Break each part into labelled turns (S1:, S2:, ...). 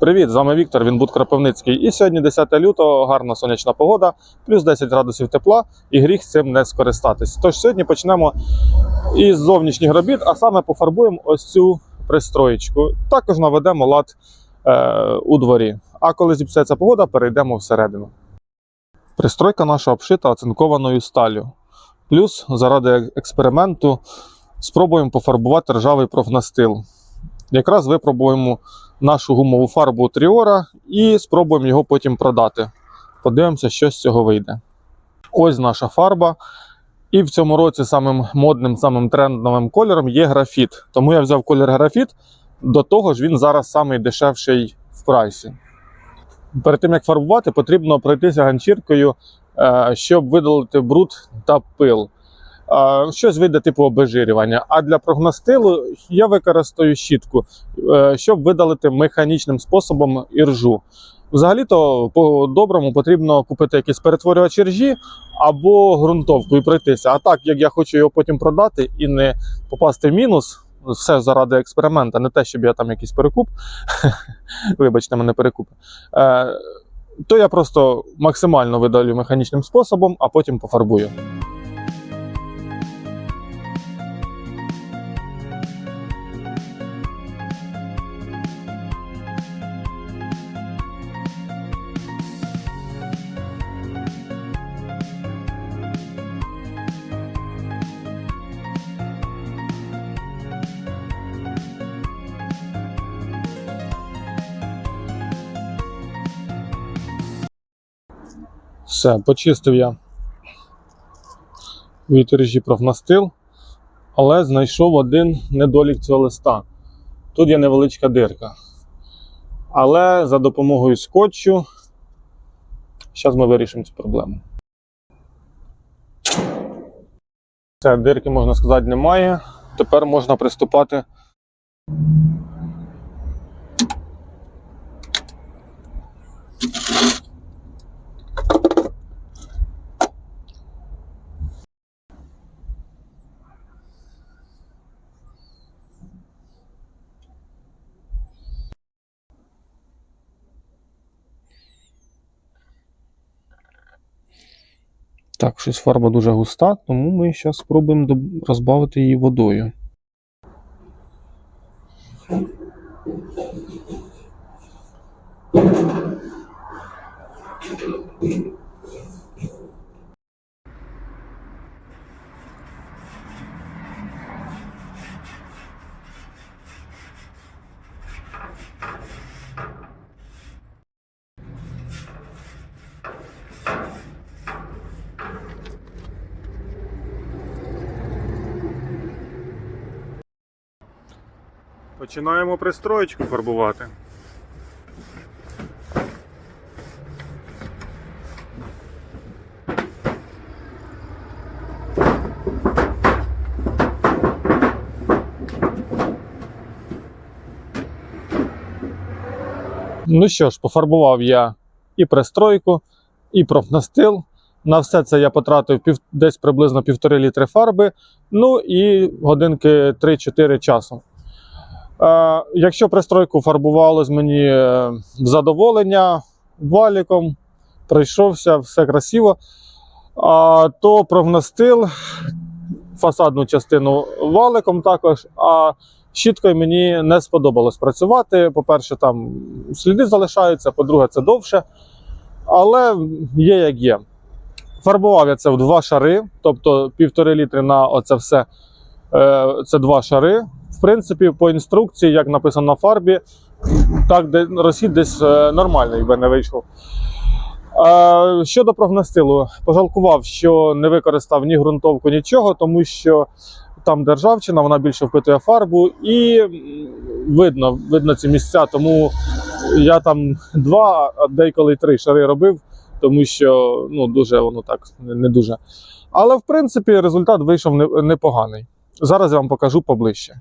S1: Привіт, з вами Віктор, він Буд Кропивницький. І сьогодні 10 лютого, гарна сонячна погода, плюс 10 градусів тепла, і гріх цим не скористатись. Тож сьогодні почнемо із зовнішніх робіт, а саме пофарбуємо ось цю пристроєчку. Також наведемо лад е, у дворі. А коли зіпсується погода, перейдемо всередину. Пристройка наша обшита оцинкованою сталю. Плюс, заради експерименту, спробуємо пофарбувати ржавий профнастил. Якраз випробуємо нашу гумову фарбу Тріора і спробуємо його потім продати. Подивимося, що з цього вийде. Ось наша фарба. І в цьому році самим модним, самим трендовим кольором є графіт. Тому я взяв колір графіт. До того ж, він зараз самий дешевший в прайсі. Перед тим як фарбувати, потрібно пройтися ганчіркою, е, щоб видалити бруд та пил. Щось вийде типу обезжирювання. А для прогностилу я використаю щітку, е, щоб видалити механічним способом іржу. Взагалі-то, по-доброму потрібно купити якийсь перетворювач іржі або ґрунтовку і пройтися. А так, як я хочу його потім продати і не попасти в мінус, все заради експеримента, не те, щоб я там якийсь перекуп. Вибачте, мене перекуп. Е, то я просто максимально видалю механічним способом, а потім пофарбую. Все, почистив я від режі профнастил, але знайшов один недолік цього листа. Тут є невеличка дирка. Але за допомогою скотчу, зараз ми вирішимо цю проблему. Все, дирки, можна сказати, немає. Тепер можна приступати. Так, щось фарба дуже густа, тому ми зараз спробуємо розбавити її водою. Починаємо пристроєчку фарбувати. Ну що ж, пофарбував я і пристройку, і профнастил. На все це я потратив пів, десь приблизно півтори літри фарби, ну і годинки 3-4 часу. Е, якщо пристройку фарбувалось мені е, в задоволення валіком, пройшовся, все красиво, то профнастил фасадну частину валиком також. А щіткою мені не сподобалось працювати. По-перше, там сліди залишаються, по-друге, це довше. Але є як є. Фарбував я це в два шари, тобто півтори літри на оце все. Е, Це два шари. В принципі, по інструкції, як написано на фарбі, так де розхід десь е, нормальний би не вийшов. Щодо профнастилу, пожалкував, що не використав ні ґрунтовку, нічого, тому що там державчина, вона більше впитує фарбу, і видно, видно ці місця. Тому я там два, а деколи три шари робив, тому що ну, дуже воно так не дуже. Але в принципі результат вийшов непоганий. Зараз я вам покажу поближче.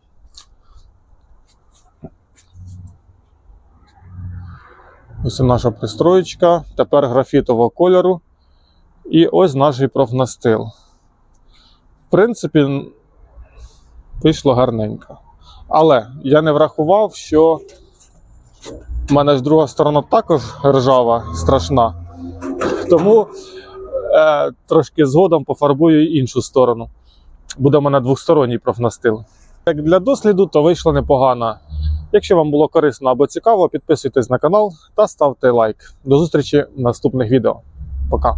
S1: Ось наша пристроєчка, тепер графітового кольору. І ось наш профнастил. В принципі, вийшло гарненько. Але я не врахував, що У мене ж друга сторона також ржава, страшна. Тому е, трошки згодом пофарбую іншу сторону. Буде в мене двосторонній профнастил. Як для досліду, то вийшло непогано. Якщо вам було корисно або цікаво, підписуйтесь на канал та ставте лайк. До зустрічі в наступних відео. Пока.